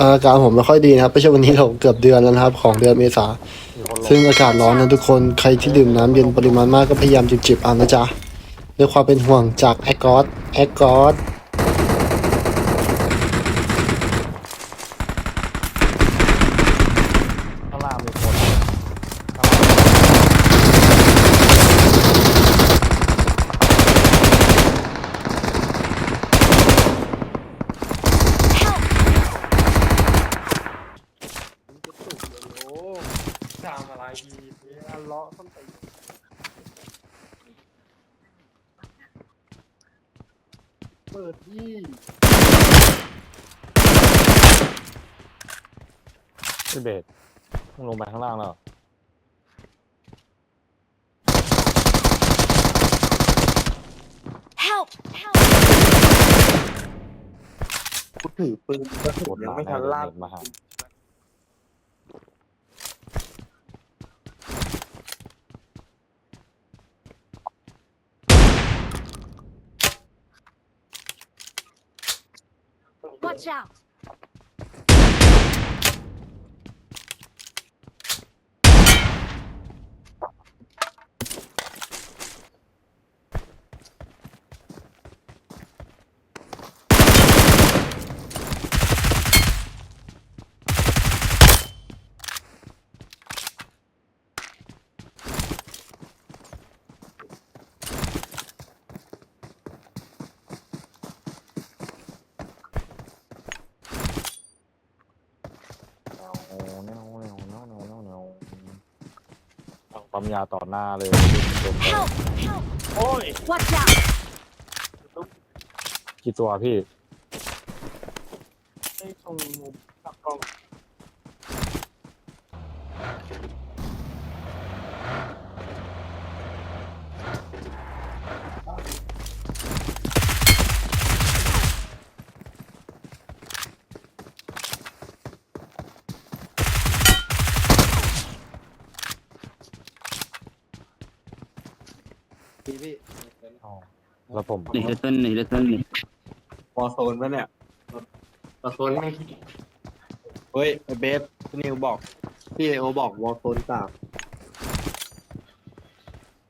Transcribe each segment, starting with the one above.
อาการผมไม่ค่อยดีนะครับไม่ใช่วันนี้เราเกือบเดือนแล้วนะครับ ของเดือนเมษาซึ่งอากาศร้อนนะทุกคนใครที่ดื่มน้ำเย็นปริมาณมากก็พยายามจิบๆเอานะจ๊ะด้วยความเป็นห่วงจากแอคกอสแอคกอส ข้างล่างมีคน โอ้ทำอะไรดีเนี่ยเลาะต้นตีน เปิดที่พี่เบสมึงลงไปข้างล่างแล้วเหรอกูถือปืนกระสุกนดยังมาไม่ทันลากเน็ตมาหา out! เอาปั๊มยาต่อหน้าเลยจบเลย Help! Help! โอ้ย Watch out! กี่ตัวพี่ไอ้ตรงมุมตักกล้อง แล้วผมหนีเดต้นหนีเดตันหนีวอร์โซนปะเนี่ยปอโซนไม่เฮ้ยเบฟพี่นิวบอก พี่ไอโอบอกวอโซนสาม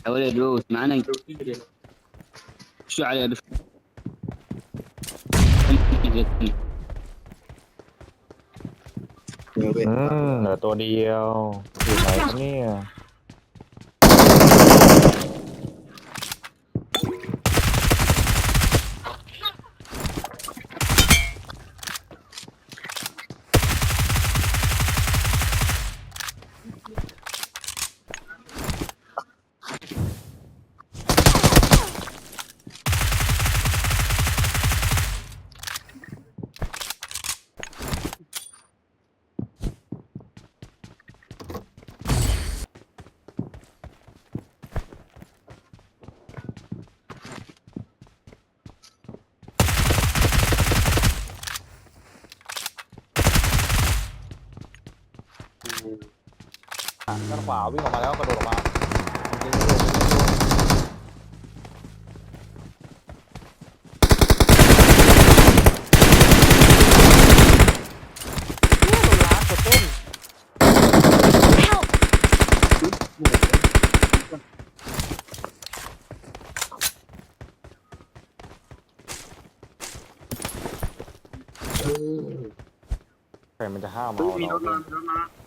เอาเลยดูสมาหนึ่งดูที่ช่วยอะไรดูเอเหลือตัวเดียวอยู่ไหนเนี่ยานขวาวิ่งออกมาแล้วกระโดดออกมาร้านกดต้น Help! ใครมันจะห้ามเอาเรา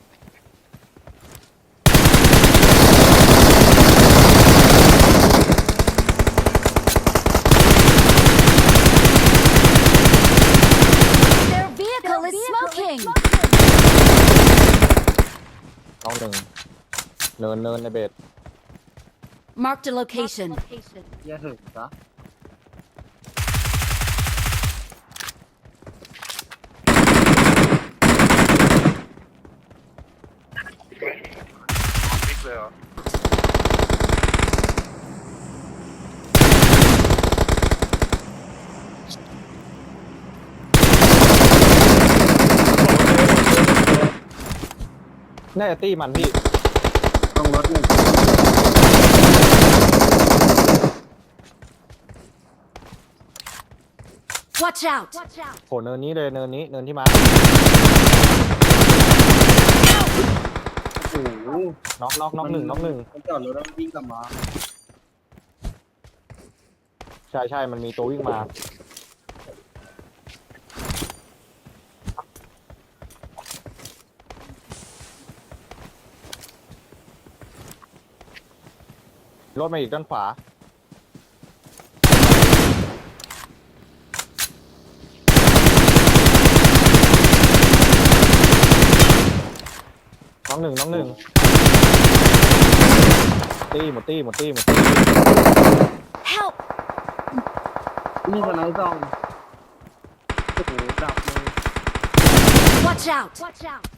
หนึ่งเนินเนินในเบส Marked a location. อย่าถึงซะเลยเหรอ น่าจะตี้มันพี่ต้องรถหนึ่ง Watch out! โผล่เนินนี้เลยเนินนี้เนินที่มาโอ้โหน็อกน็อกน็อกหนึ่งน็อกหนึ่งมันจอดรถแล้ววิ่งกลับมา ใช่ใช่มันมีตัววิ่งมา รถมาอีกด้านขวา น้องหนึ่งน้องหนึ่งตีหมดตีหมดตีหมดตี Help! นี่สไนด์ซองโอ้โหดับเลย Watch out! Watch out!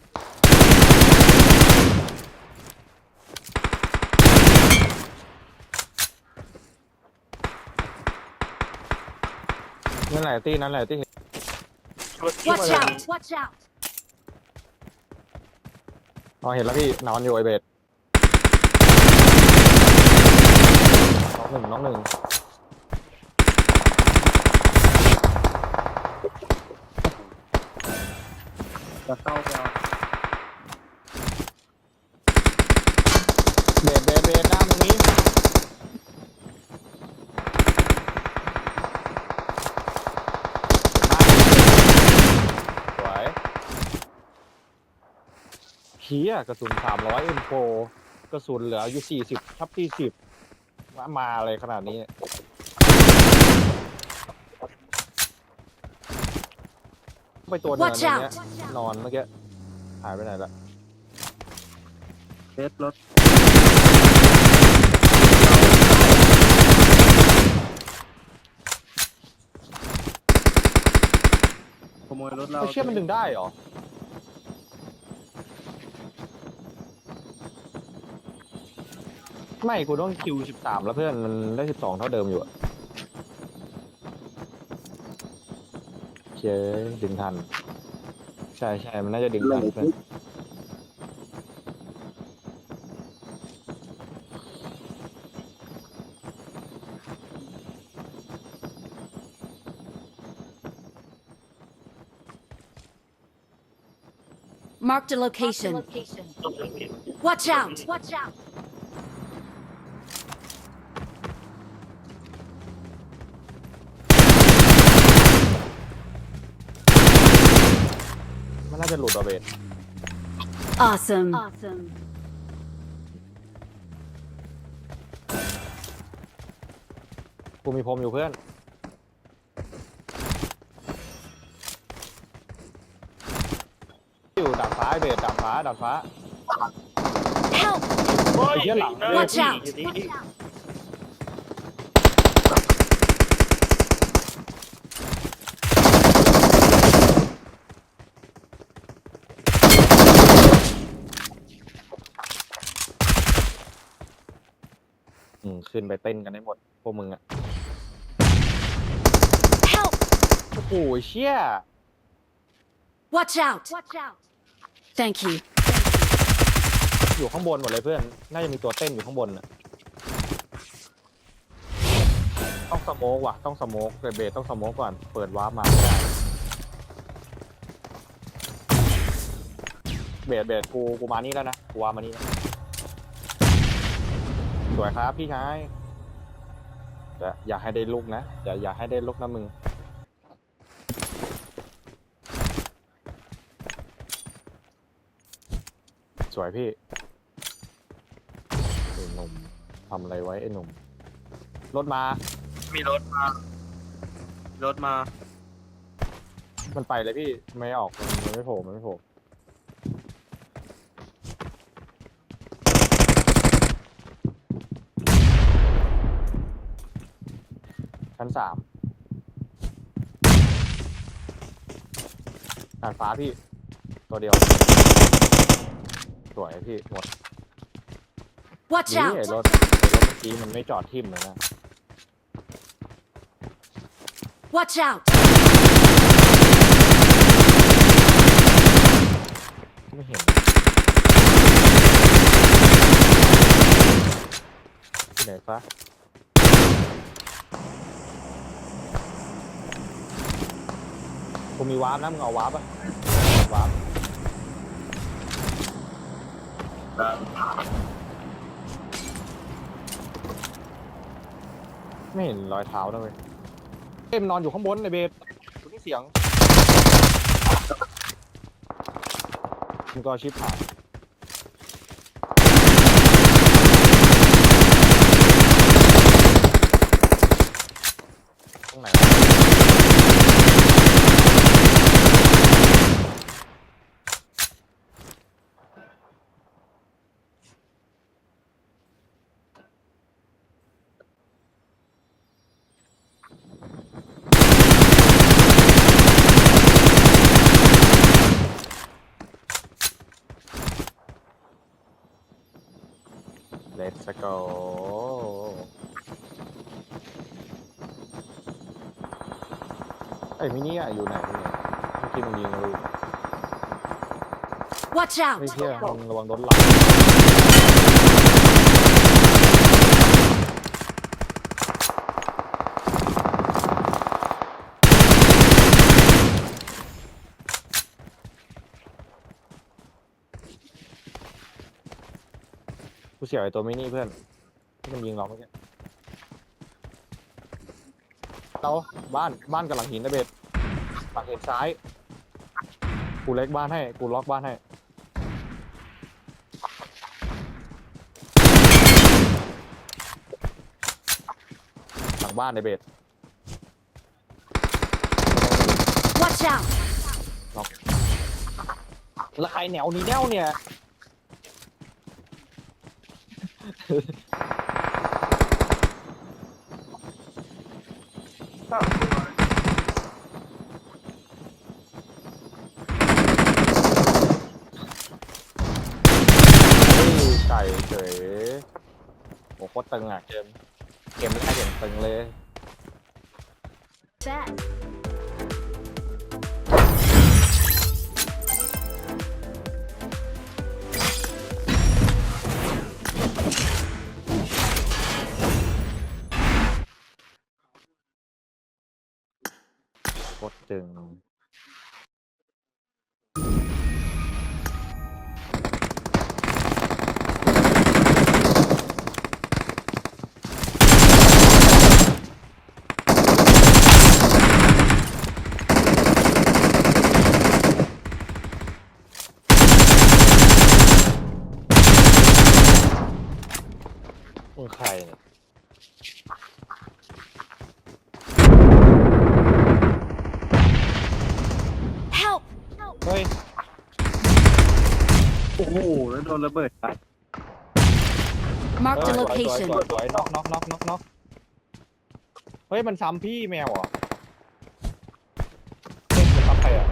นั่นแหละตีนั่นแหละตี Watch out! Watch out! อ๋อเห็นแล้วพี่นอนอยู่ไอเบดน้องหนึ่งน้องหนึ่ง จะเข้าไปเอา เบดเบดเบดหน้ามึงนี้สวย เฮียกระสุนสามร้อยเอ็มโฟกระสุนเหลืออยู่สี่สิบทับสี่สิบมามาอะไรขนาดนี้ ไปตัวเนิน Watch อะไร out! เนี้ยนอนเมื่อกี้หายไปไหนละเบสรถขโมยรถเราไอ้เชี่ยมันดึงได้เหรอ ไม่กูต้องคิวสิบสามแล้วเพื่อนมันได้สิบสองเท่าเดิมอยู่อะเชยดึงทัน ใช่ใช่มันน่าจะดึงทันเพื่อน Marked a location. Watch out! Watch out! าจะหลุดอะเบส Awesome. Awesome. กูมีพรมอยู่เพื่อน อยู่ดาดฟ้าไอ้เบสดาดฟ้าดาดฟ้า Help! ไอ้เหี้ยหลัง Watch out! อืม ขึ้นไปเต้นกันได้หมด พวกมึงอะ Help! โอ้โหเชี่ย Watch out! Watch out! Thank you. อยู่ข้างบนหมดเลยเพื่อน น่าจะมีตัวเต้นอยู่ข้างบนน่ะ ต้องสโมกว่ะ ต้องสโมกเบสต้องสโมกก่อน เปิดวาร์ปมาไม่ได้เบสเบสกู กูมานี่แล้วนะ กูวาร์ปมานี่นะ สวยครับพี่ชายแต่อย่าให้ได้ลูกนะอย่าอย่าให้ได้ลูกนะมึง สวยพี่ไอ้หนุ่มทำอะไรไว้ไอ้หนุ่ม รถมา มีรถมา รถมา มันไปเลยพี่ ไม่ออก มันมันไม่โผล่ มันไม่โผล่ นสามดาดฟ้าพี่ ตัวเดียว สวยพี่ หมด Watch นี่ไอ้ out! รถไอ้รถเมื่อกี้มันไม่จอดทิ่มเลยนะ Watch out! ไม่เห็นที่ไหนฟะ กูมีวาร์ปนะมึงเอาวาร์ปปะวาร์ปไม่เห็นรอยเท้าเว้ยเอ้ยมันนอนอยู่ข้างบนในเบสคุณนี่เสียงมึงก็ชิปหายตรงไหนวะ Let's go ไอ้ มินี่อะอยู่ไหนเนี่ยเมื่อกี้มึงยิงรู้ Watch ไม่ out! เชื่อมึงระวังโดนหลังกูเสียวไอ้ตัวมินี่เพื่อนที่มันยิงเราเมื่อกี้เราบ้านบ้านกับหลังหินนะเบ็ด หลังหินซ้าย กูเล็กบ้านให้ กูล็อกบ้านให้ หลังบ้านในเบส Watch out! แล้วใครแนวนี้แนวเนี่ย เฮ้ยไก่เฉ ยโอ้โคตรตึงอะเกม เกมไม่ใช่เกมตึงเลย Set. โคตรตึง ใครเนี่ย Help! เฮ้ย โอ้โหแล้วโดนระเบิดไป Marked เอ a อสวยสวย location. สวยสวยน็อกน็อกน็อกน็อกน็อกเฮ้ย มันซ้ำพี่แมวเหรอเฮ้ยมันซ้ำใครอะ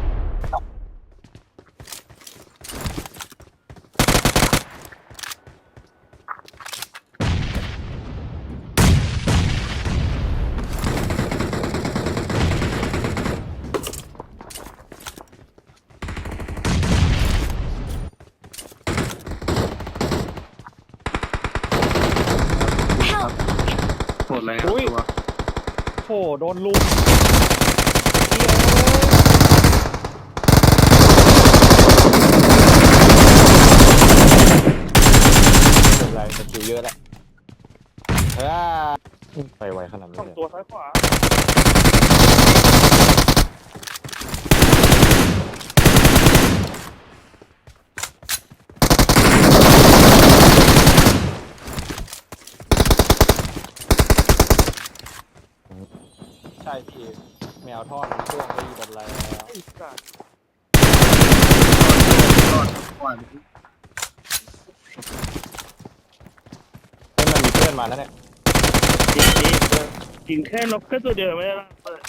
Help! หมดแล้ว อุ้ย ตัว โห โดนลุมเป็นไรสกิลเยอะแล้วเฮ้ยไปไวขนาดนี้เลย ตัวซ้ายขวา ใช่พี่แมวทอดมันช่วงไปหมดแล้ว ไอ้สัตว์เฮ้ยมันมีเพื่อนมาแล้วเนี่ยจริงแค่นกแค่ตัวเดียวไม่ได้ละเปิด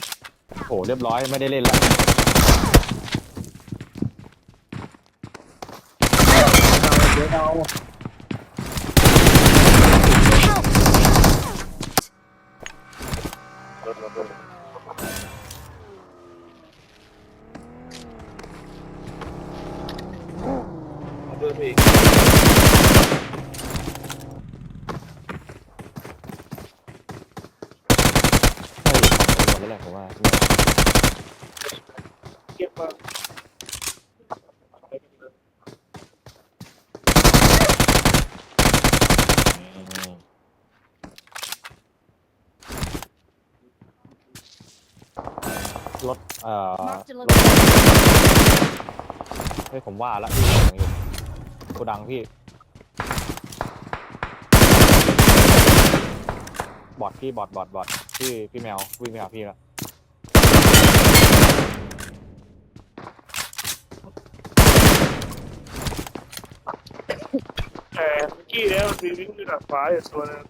โห เรียบร้อยไม่ได้เล่นแล้วเดี๋ยวเรา เอาเปก่ขอนแล้วแหละผมว่า เก็บมา รถเอ่อ Marked a รถ location. เฮ้ยผมว่าละพี่ผมอยู่กูดังพี่ บอดพี่บอดบอดบอดพี่พี่แมววิ่งไปหาพี่แล้วแต่เมื่อกี้แล้วมันมีวิ่งอยู่ดัดฟ้าอยู่ตัวนึง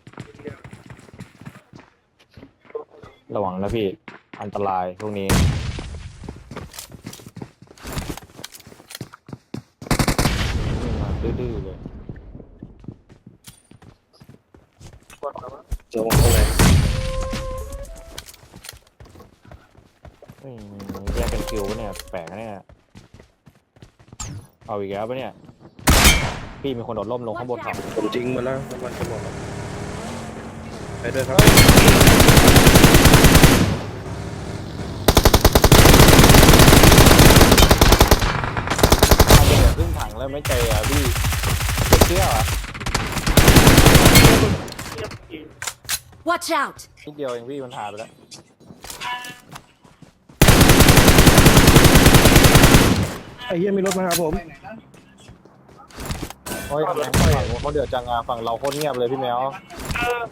ระวังนะพี่ อันตรายพวกนี้วิ่งมาดื้อๆเลยเจอตรงไหนเฮ้ยแยกกันคิวปะเนี่ย แปลกนะเนี่ย เอาอีกแล้วปะเนี่ย พี่มีคนโดดร่มลงข้างบนเขาผมจริงมาแล้วน้ำมันจะหมดแล้วไปด้วยครับ เอาไปเหลือครึ่งถัง แล้วไม่เจออะพี่ไม่เชื่อเหรอเงียบจริง Watch out! นิดเดียวเองพี่มันหายไปแล้ว ไอ้เหี้ยมีรถมาหาผม โอ้ยทำไมฝั่งนู้นเขาเดือดจังอะฝั่งเราโคตรเงียบเลยพี่แมวเออ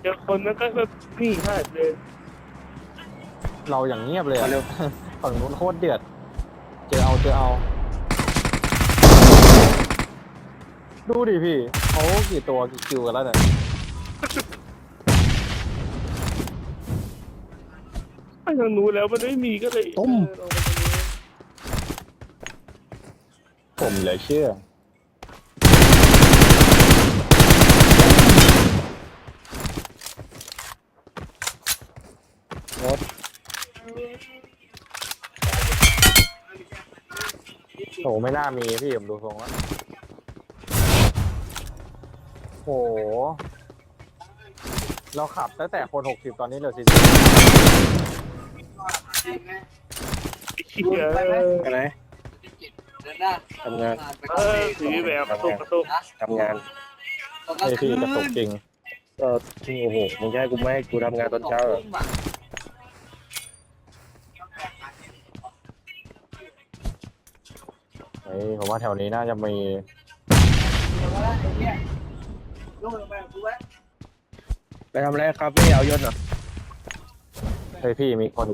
เดี๋ยวคนนั้นก็แบบนี่หายเลยเราอย่างเงียบเลยอะมาเร็วฝั่งนู้นโคตรเดือด เจอเอาเจอเอา ดูดิพี่เขากี่ตัวกี่คิวกันแล้วเนี่ยไปทางนู้นแล้วมันไม่มีก็เลยต้ม เออลงไปตรงนี้ผมเหลยเชื่อ รถโหไม่น่ามีพี่ผมดูทรงแล้วโห เราขับตั้งแต่คนหกสิบตอนนี้เหลือสี่สิบเหี้ยเออไปไหนทำงานเออถือแบบกระตุกกระตุกทำงานไอพี่กระตุกจริงเออจริงโอ้โหมึงจะให้กูไม่ให้กูทำงานตอนเช้าเหรอเฮ้ยผมว่าแถวนี้น่าจะมี ไปทำอะไรคาเฟ่เอายศเหรอเฮ้ยพี่มีคน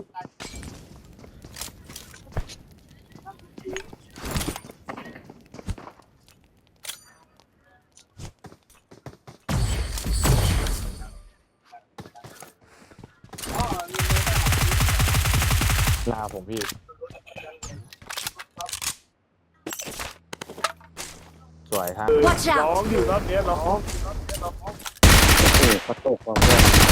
หน้าผมพี่ สวยฮะ Watch ร้อ out! งอยู่รอบเนี้ยร้อง โอ้กระตกว่ะเพื่อน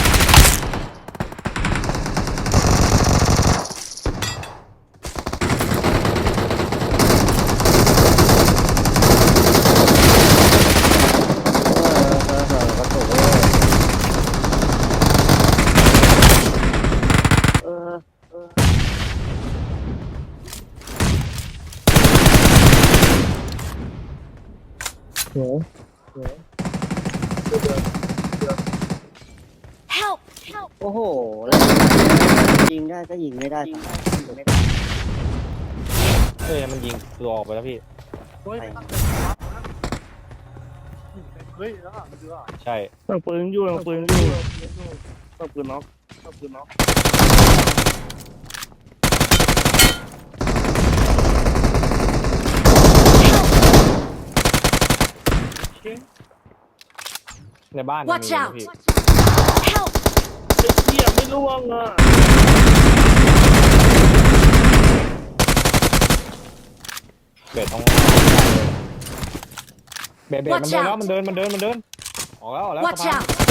Help! Help! โอ้โหแล้วยิงได้ก็ยิงไม่ได้ยิงไม่ได้เฮ้ยมันยิงตัวออกไปแล้วพี่ใช่ ต้องปืนอยู่ต้องปืนอยู่ต้องปืนน็อกต้องปืนน็อกในบ้านยังมี Watch นะ out! พี่ Help! ไอ้เหี้ยไม่ล่วงอะเบสต้องเบสเบสมัน Watch เดิน out แล้วมันเดินมันเดินมันเดินออกแล้วออกแล้ว Watch สะพาน out!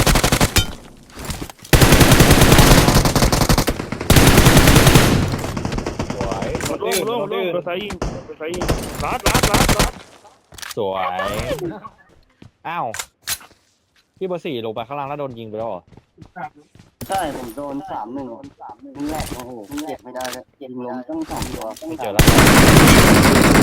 สวยมันล่วงดื้อล่วงมันล่วดื้งอโดนสายยิงโดนสายยิงรัดรัดรัดรัดสวยอ้าวพี่เบอร์สี่ลงไปข้างล่างแล้วโดนยิงไปแล้วเหรอ ใช่ช่ผมโดนสามหนึ่งสามหนึ่งแรกโอ้โหเจ็บไม่ได้เลยยิงล้มตั้งสองตัวเจอแล้ว